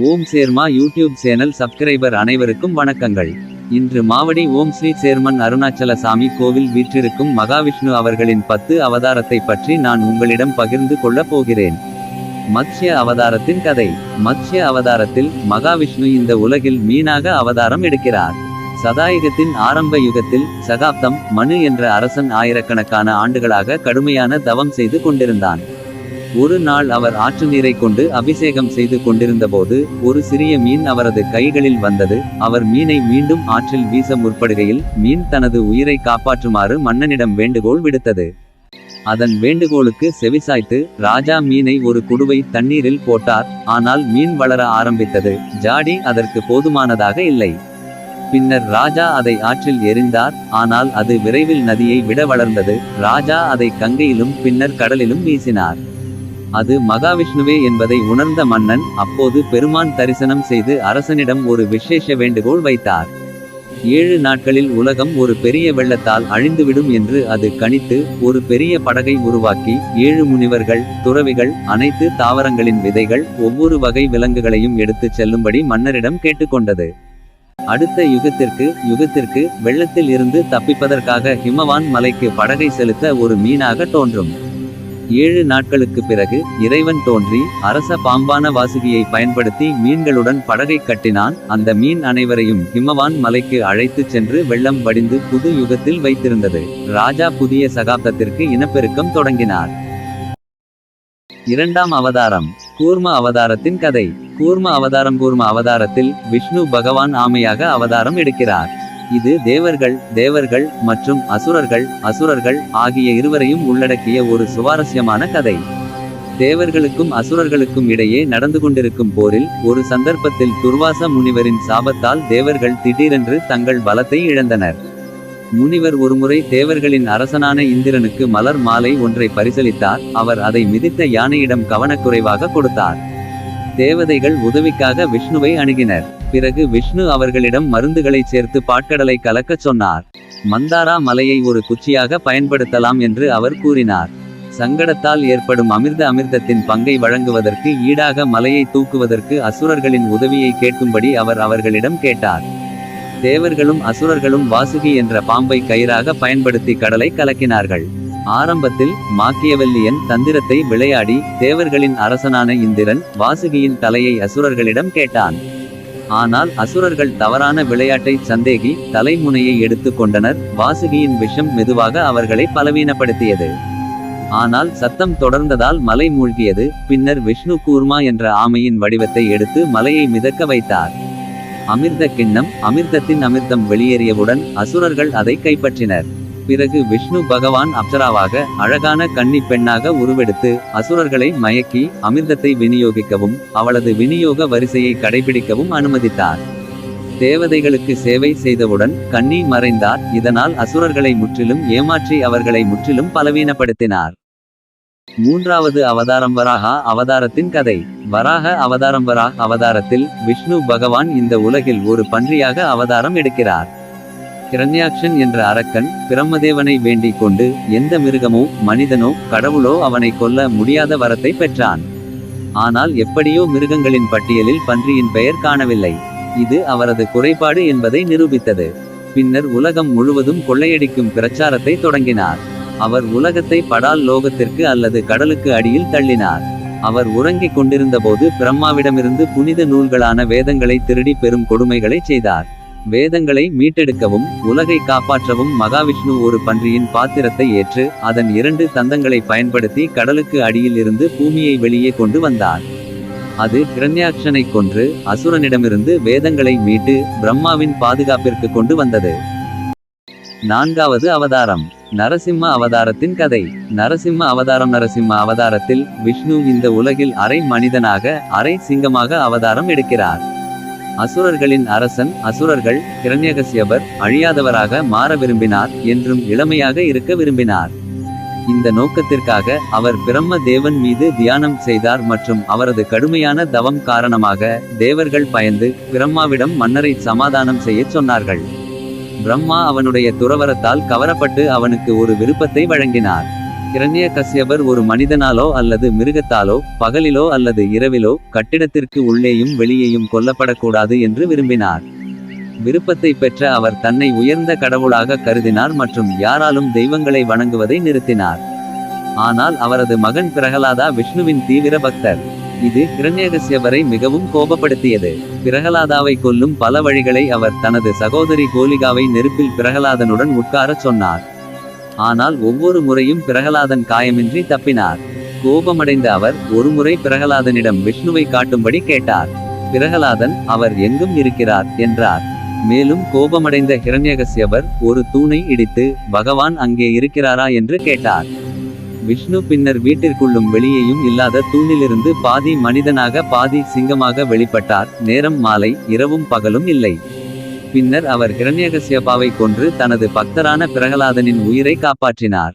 Om Cherma YouTube channel subscriber அனைவருக்கும் வணக்கங்கள். இன்று மாவடி ஓம் ஸ்ரீ சேர்மன் அருணாச்சல சாமி கோவில் வீற்றிருக்கும் மகாவிஷ்ணு அவர்களின் பத்து அவதாரத்தை பற்றி நான் உங்களிடம் பகிர்ந்து கொள்ளப் போகிறேன். மத்ய அவதாரத்தின் கதை. மத்ய அவதாரத்தில் மகாவிஷ்ணு இந்த உலகில் மீனாக அவதாரம் எடுக்கிறார். சதாயுகத்தின் ஆரம்ப யுகத்தில் சகாப்தம் மனு என்ற அரசன் ஆயிரக்கணக்கான ஆண்டுகளாக கடுமையான தவம் செய்து கொண்டிருந்தான். ஒரு நாள் அவர் ஆற்று நீரை கொண்டு அபிஷேகம் செய்து கொண்டிருந்தபோது ஒரு சிறிய மீன் அவரது கைகளில் வந்தது. அவர் மீனை மீண்டும் ஆற்றில் வீச முற்படுகையில் மீன் தனது உயிரை காப்பாற்றுமாறு மன்னனிடம் வேண்டுகோள் விடுத்தது. அதன் வேண்டுகோளுக்கு செவிசாய்த்து ராஜா மீனை ஒரு குடுவை தண்ணீரில் போட்டார். ஆனால் மீன் வளர ஆரம்பித்தது. ஜாடி அதற்கு போதுமானதாக இல்லை. பின்னர் ராஜா அதை ஆற்றில் எறிந்தார் ஆனால் அது விரைவில் நதியை விட வளர்ந்தது. ராஜா அதை கங்கையிலும் பின்னர் கடலிலும் வீசினார். அது மகாவிஷ்ணுவே என்பதை உணர்ந்த மன்னன் அப்போது பெருமான் தரிசனம் செய்து அரசனிடம் ஒரு விசேஷ வேண்டுகோள் வைத்தார். ஏழு நாட்களில் உலகம் ஒரு பெரிய வெள்ளத்தால் அழிந்துவிடும் என்று அது கணித்து ஒரு பெரிய படகை உருவாக்கி ஏழு முனிவர்கள் துறவிகள் அனைத்து தாவரங்களின் விதைகள் ஒவ்வொரு வகை விலங்குகளையும் எடுத்துச் செல்லும்படி மன்னரிடம் கேட்டுக்கொண்டது. அடுத்த யுகத்திற்கு யுகத்திற்கு வெள்ளத்தில் இருந்து தப்பிப்பதற்காக ஹிமவான் மலைக்கு படகை செலுத்த ஒரு மீனாக தோன்றும். ஏழு நாட்களுக்கு பிறகு இறைவன் தோன்றி அரச பாம்பான வாசுகியை பயன்படுத்தி மீன்களுடன் படகை கட்டினான். அந்த மீன் அனைவரையும் ஹிமவான் மலைக்கு அழைத்துச் சென்று வெள்ளம் வடிந்து புது யுகத்தில் வைத்திருந்தது. ராஜா புதிய சகாப்தத்திற்கு இனப்பெருக்கம் தொடங்கினார். இரண்டாம் அவதாரம் கூர்ம அவதாரத்தின் கதை. கூர்ம அவதாரம் கூர்ம அவதாரத்தில் விஷ்ணு பகவான் ஆமையாக அவதாரம் எடுக்கிறார். இது தேவர்கள் தேவர்கள் மற்றும் அசுரர்கள் அசுரர்கள் ஆகிய இருவரையும் உள்ளடக்கிய ஒரு சுவாரஸ்யமான கதை. தேவர்களுக்கும் அசுரர்களுக்கும் இடையே நடந்து கொண்டிருக்கும் போரில் ஒரு சந்தர்ப்பத்தில் துர்வாச முனிவரின் சாபத்தால் தேவர்கள் திடீரென்று தங்கள் பலத்தை இழந்தனர். முனிவர் ஒருமுறை தேவர்களின் அரசனான இந்திரனுக்கு மலர் மாலை ஒன்றை பரிசளித்தார். அவர் அதை மிதித்த யானையிடம் கவனக்குறைவாக கொடுத்தார். தேவதைகள் உதவிக்காக விஷ்ணுவை அணுகினர். பிறகு விஷ்ணு அவர்களிடம் மருந்துகளை சேர்த்து பாட்கடலை கலக்கச் சொன்னார். மந்தாரா மலையை ஒரு குச்சியாக பயன்படுத்தலாம் என்று அவர் கூறினார். சங்கடத்தால் ஏற்படும் அமிர்த அமிர்தத்தின் பங்கை வழங்குவதற்கு ஈடாக மலையை தூக்குவதற்கு அசுரர்களின் உதவியை கேட்கும்படி அவர் அவர்களிடம் கேட்டார். தேவர்களும் அசுரர்களும் வாசுகி என்ற பாம்பை கயிறாக பயன்படுத்தி கடலை கலக்கினார்கள். ஆரம்பத்தில் மாக்கியவல்லியன் தந்திரத்தை விளையாடி தேவர்களின் அரசனான இந்திரன் வாசுகியின் தலையை அசுரர்களிடம் கேட்டான். ஆனால் அசுரர்கள் தவறான விளையாட்டை சந்தேகி தலைமுனையை எடுத்து கொண்டனர். வாசுகியின் விஷம் மெதுவாக அவர்களை பலவீனப்படுத்தியது. ஆனால் சத்தம் தொடர்ந்ததால் மலை மூழ்கியது. பின்னர் விஷ்ணு கூர்மா என்ற ஆமையின் வடிவத்தை எடுத்து மலையை மிதக்க வைத்தார். அமிர்த கிண்ணம் அமிர்தத்தின் அமிர்தம் வெளியேறியவுடன் அசுரர்கள் அதை கைப்பற்றினர். பிறகு விஷ்ணு பகவான் அப்சராவாக அழகான கன்னி பெண்ணாக உருவெடுத்து அசுரர்களை மயக்கி அமிர்தத்தை விநியோகிக்கவும் அவளது விநியோக வரிசையை கடைபிடிக்கவும் அனுமதித்தார். தேவதைகளுக்கு சேவை செய்தவுடன் கன்னி மறைந்தார். இதனால் அசுரர்களை முற்றிலும் ஏமாற்றி அவர்களை முற்றிலும் பலவீனப்படுத்தினார். மூன்றாவது அவதாரம் வராகா அவதாரத்தின் கதை. வராக அவதாரம் வராக அவதாரத்தில் விஷ்ணு பகவான் இந்த உலகில் ஒரு பன்றியாக அவதாரம் எடுக்கிறார். கிரண்யாக்ஷன் என்ற அரக்கன் பிரம்மதேவனை வேண்டிக் கொண்டு எந்த மிருகமோ மனிதனோ கடவுளோ அவனை கொல்ல முடியாத வரத்தை பெற்றான். ஆனால் எப்படியோ மிருகங்களின் பட்டியலில் பன்றியின் பெயர் காணவில்லை. இது அவரது குறைபாடு என்பதை நிரூபித்தது. பின்னர் உலகம் முழுவதும் கொள்ளையடிக்கும் பிரச்சாரத்தை தொடங்கினார். அவர் உலகத்தை படால் லோகத்திற்கு அல்லது கடலுக்கு அடியில் தள்ளினார். அவர் உறங்கிக் கொண்டிருந்தபோது பிரம்மாவிடமிருந்து புனித நூல்களான வேதங்களை திருடி பெரும் கொடுமைகளை செய்தார். வேதங்களை மீட்டெடுக்கவும் உலகை காப்பாற்றவும் மகாவிஷ்ணு ஒரு பன்றியின் பாத்திரத்தை ஏற்று அதன் இரண்டு தந்தங்களை பயன்படுத்தி கடலுக்கு அடியில் இருந்து பூமியை வெளியே கொண்டு வந்தார். அது கிரண்யாட்சனை கொன்று அசுரனிடமிருந்து வேதங்களை மீட்டு பிரம்மாவின் பாதுகாப்பிற்கு கொண்டு வந்தது. நான்காவது அவதாரம் நரசிம்ம அவதாரத்தின் கதை. நரசிம்ம அவதாரம் நரசிம்ம அவதாரத்தில் விஷ்ணு இந்த உலகில் அரை மனிதனாக அரை சிங்கமாக அவதாரம் எடுக்கிறார். அசுரர்களின் அரசன் அசுரர்கள் கிரண்யகசியபர் அழியாதவராக மாற விரும்பினார் என்றும் இளமையாக இருக்க விரும்பினார். இந்த நோக்கத்திற்காக அவர் பிரம்ம தேவன் மீது தியானம் செய்தார் மற்றும் அவரது கடுமையான தவம் காரணமாக தேவர்கள் பயந்து பிரம்மாவிடம் மன்னரை சமாதானம் செய்யச் சொன்னார்கள். பிரம்மா அவனுடைய துறவரத்தால் கவரப்பட்டு அவனுக்கு ஒரு விருப்பத்தை வழங்கினார். இரண்ய கசியவர் ஒரு மனிதனாலோ அல்லது மிருகத்தாலோ பகலிலோ அல்லது இரவிலோ கட்டிடத்திற்கு உள்ளேயும் வெளியேயும் கொல்லப்படக்கூடாது என்று விரும்பினார். விருப்பத்தை பெற்ற அவர் தன்னை உயர்ந்த கடவுளாக கருதினார் மற்றும் யாராலும் தெய்வங்களை வணங்குவதை நிறுத்தினார். ஆனால் அவரது மகன் பிரகலாதா விஷ்ணுவின் தீவிர பக்தர். இது கிரண்யகசியவரை மிகவும் கோபப்படுத்தியது. பிரகலாதாவை கொல்லும் பல வழிகளை அவர் தனது சகோதரி கோலிகாவை நெருப்பில் பிரகலாதனுடன் உட்காரச் சொன்னார். ஆனால் ஒவ்வொரு முறையும் பிரகலாதன் காயமின்றி தப்பினார். கோபமடைந்த அவர் ஒருமுறை பிரகலாதனிடம் விஷ்ணுவை காட்டும்படி கேட்டார். பிரகலாதன் அவர் எங்கும் இருக்கிறார் என்றார். மேலும் கோபமடைந்த ஹிரண்யகசியவர் ஒரு தூணை இடித்து பகவான் அங்கே இருக்கிறாரா? என்று கேட்டார். விஷ்ணு பின்னர் வீட்டிற்குள்ளும் வெளியேயும் இல்லாத தூணிலிருந்து பாதி மனிதனாக பாதி சிங்கமாக வெளிப்பட்டார். நேரம் மாலை இரவும் பகலும் இல்லை. பின்னர் அவர் ஹிரண்யகசியபாவை கொன்று தனது பக்தரான பிரகலாதனின் உயிரை காப்பாற்றினார்.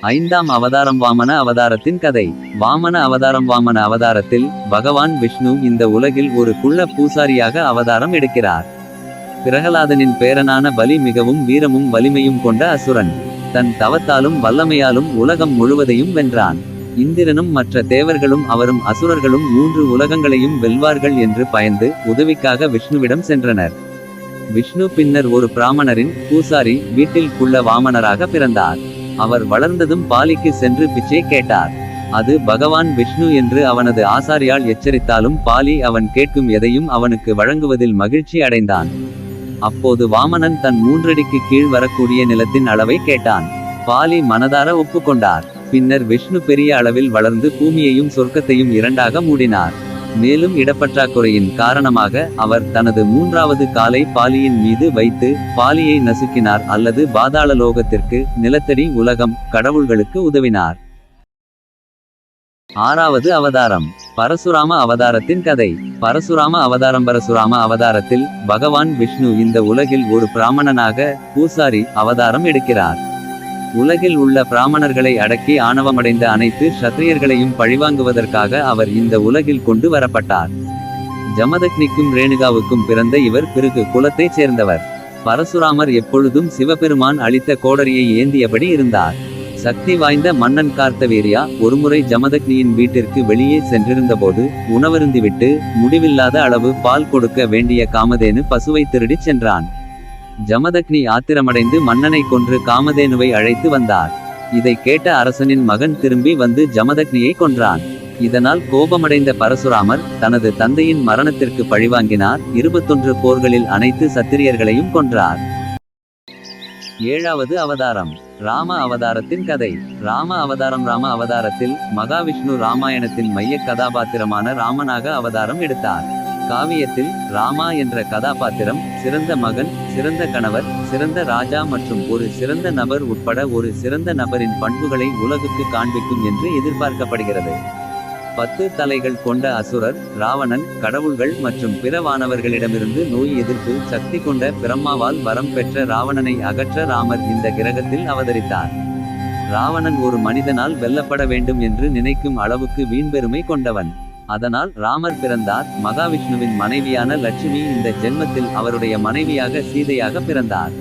ஐந்தாம் அவதாரம் வாமன அவதாரத்தின் கதை. வாமன அவதாரம் வாமன அவதாரத்தில் பகவான் விஷ்ணு இந்த உலகில் ஒரு குள்ள பூசாரியாக அவதாரம் எடுக்கிறார். பிரகலாதனின் பேரனான பலி மிகவும் வீரமும் வலிமையும் கொண்ட அசுரன். தன் தவத்தாலும் வல்லமையாலும் உலகம் முழுவதையும் வென்றான். இந்திரனும் மற்ற தேவர்களும் அவரும் அசுரர்களும் மூன்று உலகங்களையும் வெல்வார்கள் என்று பயந்து உதவிக்காக விஷ்ணுவிடம் சென்றனர். விஷ்ணு பின்னர் ஒரு பிராமணரின் பூசாரி வீட்டில் குள்ள வாமனராக பிறந்தார். அவர் வளர்ந்ததும் பாலிக்கு சென்று பிச்சை கேட்டார். அது பகவான் விஷ்ணு என்று அவனது ஆசாரியால் எச்சரித்தாலும் பாலி அவன் கேட்கும் எதையும் அவனுக்கு வழங்குவதில் மகிழ்ச்சி அடைந்தான். அப்போது வாமனன் தன் மூன்றடிக்கு கீழ் வரக்கூடிய நிலத்தின் அளவை கேட்டான். பாலி மனதார ஒப்புக்கொண்டார். பின்னர் விஷ்ணு பெரிய அளவில் வளர்ந்து பூமியையும் சொர்க்கத்தையும் இரண்டாக மூடினார். மேலும் இடப்பற்றாக்குறையின் காரணமாக அவர் தனது மூன்றாவது காலை பாலியின் மீது வைத்து பாலியை நசுக்கினார் அல்லது பாதாள லோகத்திற்கு நிலத்தடி உலகம் கடவுள்களுக்கு உதவினார். ஆறாவது அவதாரம் பரசுராம அவதாரத்தின் கதை. பரசுராம அவதாரம் பரசுராம அவதாரத்தில் பகவான் விஷ்ணு இந்த உலகில் ஒரு பிராமணனாக பூசாரி அவதாரம் எடுக்கிறார். உலகில் உள்ள பிராமணர்களை அடக்கி ஆணவமடைந்த அனைத்து சத்திரியர்களையும் பழிவாங்குவதற்காக அவர் இந்த உலகில் கொண்டு வரப்பட்டார். ஜமதக்னிக்கும் ரேணுகாவுக்கும் பிறந்த இவர் பிறகு குலத்தைச் சேர்ந்தவர். பரசுராமர் எப்பொழுதும் சிவபெருமான் அளித்த கோடரியை ஏந்தியபடி இருந்தார். சக்தி வாய்ந்த மன்னன் கார்த்தவீரியா ஒருமுறை ஜமதக்னியின் வீட்டிற்கு வெளியே சென்றிருந்தபோது உணவருந்திவிட்டு முடிவில்லாத அளவு பால் கொடுக்க வேண்டிய காமதேனு பசுவை திருடிச் சென்றான். ஜமதக்னி ஆத்திரமடைந்து மன்னனை கொன்று காமதேனுவை அழைத்து வந்தார். இதை கேட்ட அரசனின் மகன் திரும்பி வந்து ஜமதக்னியை கொன்றான். இதனால் கோபமடைந்த பரசுராமர் தனது தந்தையின் மரணத்திற்கு பழிவாங்கினார். இருபத்தொன்று போர்களில் அனைத்து சத்திரியர்களையும் கொன்றார். ஏழாவது அவதாரம் ராம அவதாரத்தின் கதை. ராம அவதாரம் ராம அவதாரத்தில் மகாவிஷ்ணு ராமாயணத்தின் மைய கதாபாத்திரமான ராமனாக அவதாரம் எடுத்தார். காவியத்தில் ராமா என்ற கதாபாத்திரம் சிறந்த மகன் சிறந்த கணவர் சிறந்த ராஜா மற்றும் ஒரு சிறந்த நபர் உட்பட ஒரு சிறந்த நபரின் பண்புகளை உலகுக்கு காண்பிக்கும் என்று எதிர்பார்க்கப்படுகிறது. பத்து தலைகள் கொண்ட அசுரர் ராவணன் கடவுள்கள் மற்றும் பிற வானவர்களிடமிருந்து நோய் எதிர்ப்பு சக்தி கொண்ட பிரம்மாவால் வரம் பெற்ற ராவணனை அகற்ற ராமர் இந்த கிரகத்தில் அவதரித்தார். ராவணன் ஒரு மனிதனால் வெல்லப்பட வேண்டும் என்று நினைக்கும் அளவுக்கு வீண்பெருமை கொண்டவன். அதனால் ராமர் பிறந்தார். மகாவிஷ்ணுவின் மனைவியான லட்சுமி இந்த ஜென்மத்தில் அவருடைய மனைவியாக சீதையாக பிறந்தார்.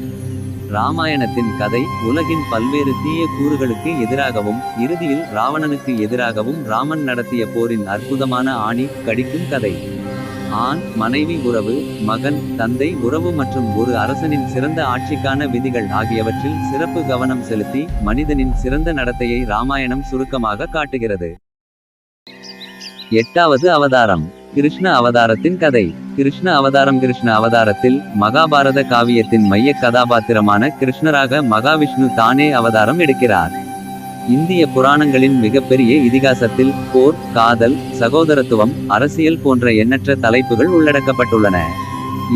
ராமாயணத்தின் கதை உலகின் பல்வேறு தீய கூறுகளுக்கு எதிராகவும் இறுதியில் ராவணனுக்கு எதிராகவும் ராமன் நடத்திய போரின் அற்புதமான ஆணி கடிக்கும் கதை. ஆண் மனைவி உறவு மகன் தந்தை உறவு மற்றும் ஒரு அரசனின் சிறந்த ஆட்சிக்கான விதிகள் ஆகியவற்றில் சிறப்பு கவனம் செலுத்தி மனிதனின் சிறந்த நடத்தையை ராமாயணம் சுருக்கமாக காட்டுகிறது. எட்டாவது அவதாரம் கிருஷ்ண அவதாரத்தின் கதை. கிருஷ்ண அவதாரம் கிருஷ்ண அவதாரத்தில் மகாபாரத காவியத்தின் மைய கதாபாத்திரமான கிருஷ்ணராக மகாவிஷ்ணு தானே அவதாரம் எடுக்கிறார். இந்திய புராணங்களின் மிகப்பெரிய இதிகாசத்தில் போர் காதல் சகோதரத்துவம் அரசியல் போன்ற எண்ணற்ற தலைப்புகள் உள்ளடக்கப்பட்டுள்ளன.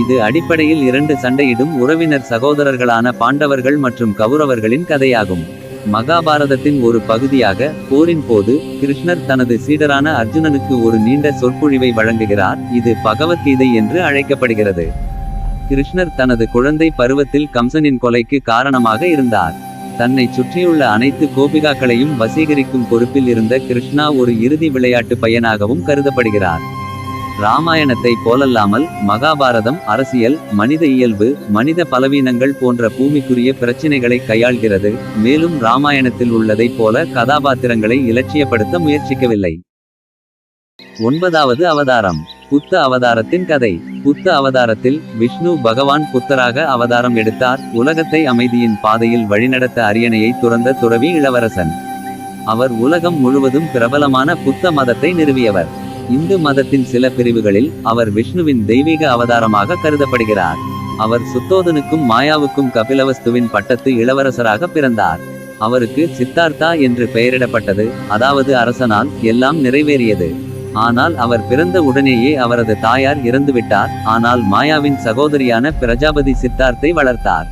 இது அடிப்படையில் இரண்டு சண்டையிடும் உறவினர் சகோதரர்களான பாண்டவர்கள் மற்றும் கௌரவர்களின் கதையாகும். மகாபாரதத்தின் ஒரு பகுதியாக போரின் போது கிருஷ்ணர் தனது சீடரான அர்ஜுனனுக்கு ஒரு நீண்ட சொற்பொழிவை வழங்குகிறார். இது பகவத்கீதை என்று அழைக்கப்படுகிறது. கிருஷ்ணர் தனது குழந்தை பருவத்தில் கம்சனின் கொலைக்கு காரணமாக இருந்தார். தன்னை சுற்றியுள்ள அனைத்து கோபிகாக்களையும் வசீகரிக்கும் பொறுப்பில் இருந்த கிருஷ்ணா ஒரு இறுதி விளையாட்டு பையனாகவும் கருதப்படுகிறார். ராமாயணத்தை போலல்லாமல் மகாபாரதம் அரசியல் மனித இயல்பு மனித பலவீனங்கள் போன்ற பூமிக்குரிய பிரச்சினைகளை கையாள்கிறது. மேலும் ராமாயணத்தில் உள்ளதைப் போல கதாபாத்திரங்களை இலட்சியப்படுத்த முயற்சிக்கவில்லை. ஒன்பதாவது அவதாரம் புத்த அவதாரத்தின் கதை. புத்த அவதாரத்தில் விஷ்ணு பகவான் புத்தராக அவதாரம் எடுத்தார். உலகத்தை அமைதியின் பாதையில் வழிநடத்த அரியணையை துறந்த துறவி இளவரசன். அவர் உலகம் முழுவதும் பிரபலமான புத்த மதத்தை நிறுவியவர். இந்து மதத்தின் சில பிரிவுகளில் அவர் விஷ்ணுவின் தெய்வீக அவதாரமாக கருதப்படுகிறார். அவர் சுத்தோதனுக்கும் மாயாவுக்கும் கபிலவஸ்துவின் பட்டத்து இளவரசராக பிறந்தார். அவருக்கு சித்தார்த்தா என்று பெயரிடப்பட்டது அதாவது அரசனால் எல்லாம் நிறைவேறியது. ஆனால் அவர் பிறந்த உடனேயே அவரது தாயார் இறந்துவிட்டார் ஆனால் மாயாவின் சகோதரியான பிரஜாபதி சித்தார்த்தை வளர்த்தார்.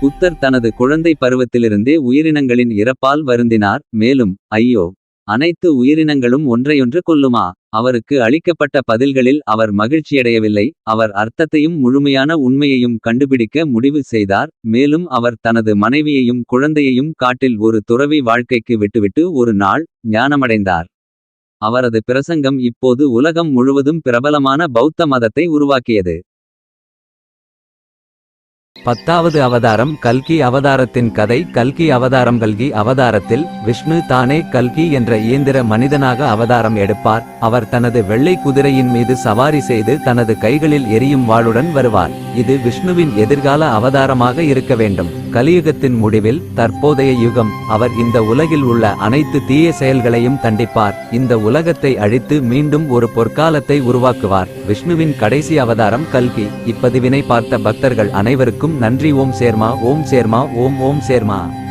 புத்தர் தனது குழந்தை பருவத்திலிருந்தே உயிரினங்களின் இறப்பால் வருந்தினார் மேலும் ஐயோ அனைத்து உயிரினங்களும் ஒன்றையொன்று கொல்லுமா? அவருக்கு அளிக்கப்பட்ட பதில்களில் அவர் மகிழ்ச்சியடையவில்லை. அவர் அர்த்தத்தையும் முழுமையான உண்மையையும் கண்டுபிடிக்க முடிவு செய்தார். மேலும் அவர் தனது மனைவியையும் குழந்தையையும் காட்டில் ஒரு துறவி வாழ்க்கைக்கு விட்டுவிட்டு ஒரு நாள் ஞானமடைந்தார். அவரது பிரசங்கம் இப்போது உலகம் முழுவதும் பிரபலமான பௌத்த மதத்தை உருவாக்கியது. பத்தாவது அவதாரம் கல்கி அவதாரத்தின் கதை. கல்கி அவதாரம் கல்கி அவதாரத்தில் விஷ்ணு தானே கல்கி என்ற இயந்திர மனிதனாக அவதாரம் எடுப்பார். அவர் தனது வெள்ளை குதிரையின் மீது சவாரி செய்து தனது கைகளில் எரியும் வாளுடன் வருவார். இது விஷ்ணுவின் எதிர்கால அவதாரமாக இருக்க வேண்டும். கலியுகத்தின் முடிவில் தற்போதைய யுகம் அவர் இந்த உலகில் உள்ள அனைத்து தீய செயல்களையும் தண்டிப்பார். இந்த உலகத்தை அழித்து மீண்டும் ஒரு பொற்காலத்தை உருவாக்குவார். விஷ்ணுவின் கடைசி அவதாரம் கல்கி. இப்பதிவினை பார்த்த பக்தர்கள் அனைவருக்கும் நன்றி. ஓம் சேர்மா ஓம் சேர்மா ஓம் ஓம் சேர்மா.